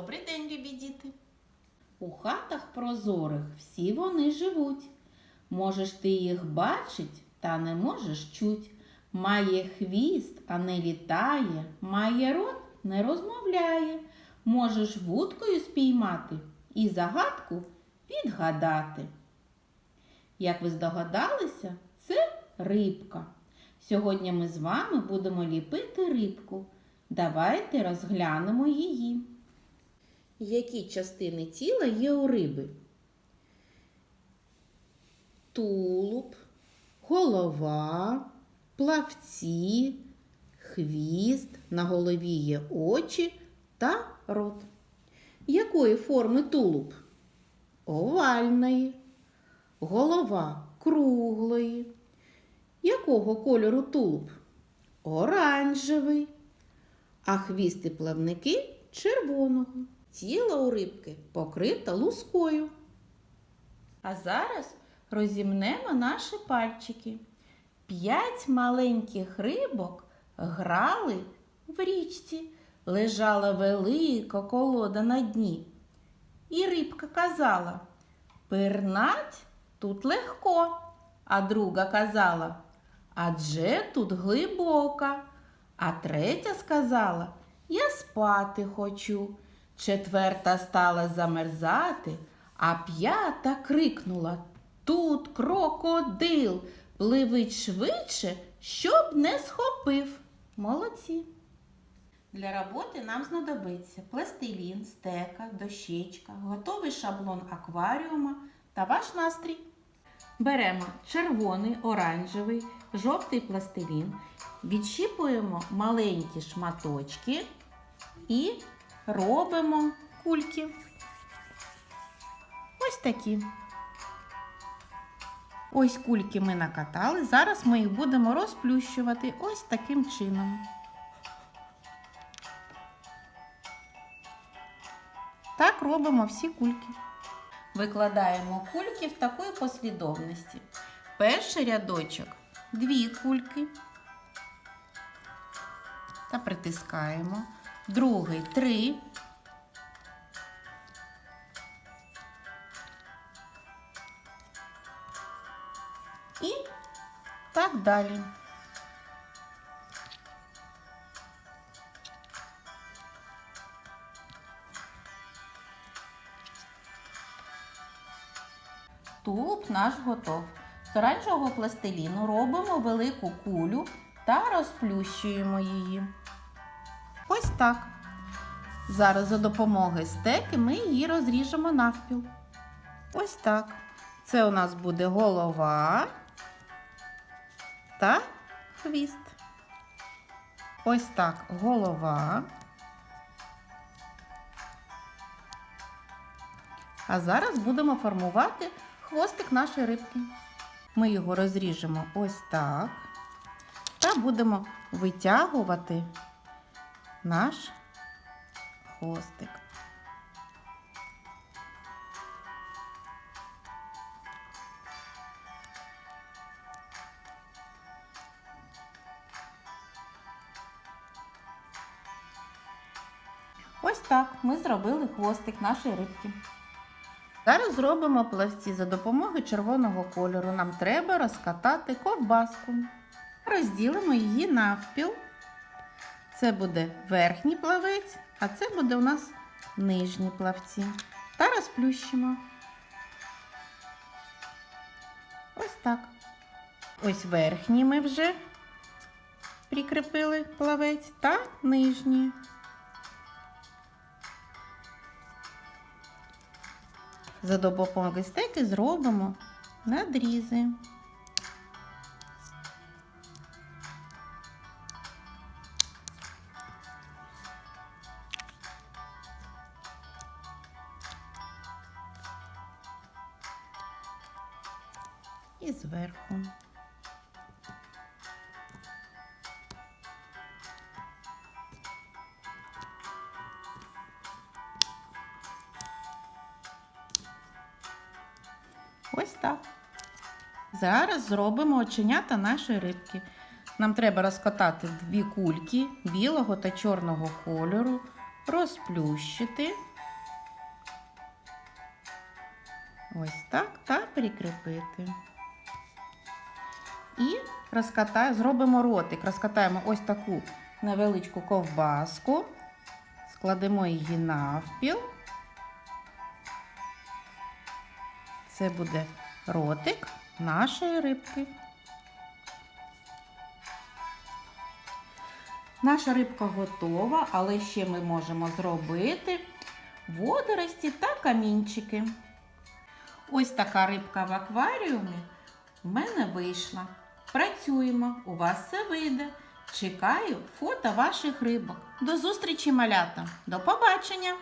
Добрий день, любі діти! У хатах прозорих всі вони живуть. Можеш ти їх бачить, та не можеш чуть. Має хвіст, а не літає, має рот, не розмовляє. Можеш вудкою спіймати і загадку відгадати. Як ви здогадалися, це рибка. Сьогодні ми з вами будемо ліпити рибку. Давайте розглянемо її. Які частини тіла є у риби? Тулуб, голова, плавці, хвіст, на голові є очі та рот. Якої форми тулуб? Овальної. Голова круглої. Якого кольору тулуб? Оранжевий. А хвіст і плавники червоного. Тіло у рибки покрите лускою. А зараз розімнемо наші пальчики. П'ять маленьких рибок грали в річці. Лежала велика колода на дні. І рибка казала Пирнать тут легко. А друга казала Адже тут глибока. А третя сказала Я спати хочу. Четверта стала замерзати, а п'ята крикнула Тут крокодил, пливить швидше, щоб не схопив. Молодці. Для роботи нам знадобиться пластилін, стека, дощечка, готовий шаблон акваріума та ваш настрій. Беремо червоний, оранжевий, жовтий пластилін, відщіпуємо маленькі шматочки і робимо кульки. Ось такі. Ось кульки ми накатали. Зараз ми їх будемо розплющувати ось таким чином. Так робимо всі кульки. Викладаємо кульки в такої послідовності. Перший рядочок дві кульки та притискаємо. Другий три. І так далі. Тулуб наш готов. З оранжевого пластиліну робимо велику кулю та розплющуємо її. Ось так. Зараз за допомогою стеки ми її розріжемо навпіл. Ось так. Це у нас буде голова та хвіст. Ось так голова. А зараз будемо формувати хвостик нашої рибки. Ми його розріжемо ось так та будемо витягувати наш хвостик. Ось так ми зробили хвостик нашої рибки. Зараз зробимо плавці за допомогою червоного кольору. Нам треба розкатати ковбаску. Розділимо її навпіл. Це буде верхній плавець, а це буде у нас нижні плавці. Та розплющимо. Ось так. Ось верхній ми вже прикріпили плавець та нижній. За допомогою стеки зробимо надрізи. і зверху. Ось так. Зараз зробимо оченята нашої рибки. Нам треба розкатати дві кульки білого та чорного кольору, розплющити. Ось так та прикріпити. Розкатаємо, зробимо ротик. Розкатаємо ось таку невеличку ковбаску, складемо її навпіл. Це буде ротик нашої рибки. Наша рибка готова, але ще ми можемо зробити водорості та камінчики. Ось така рибка в акваріумі в мене вийшла. Працюємо, у вас все вийде. Чекаю фото ваших рибок. До зустрічі, малята! До побачення!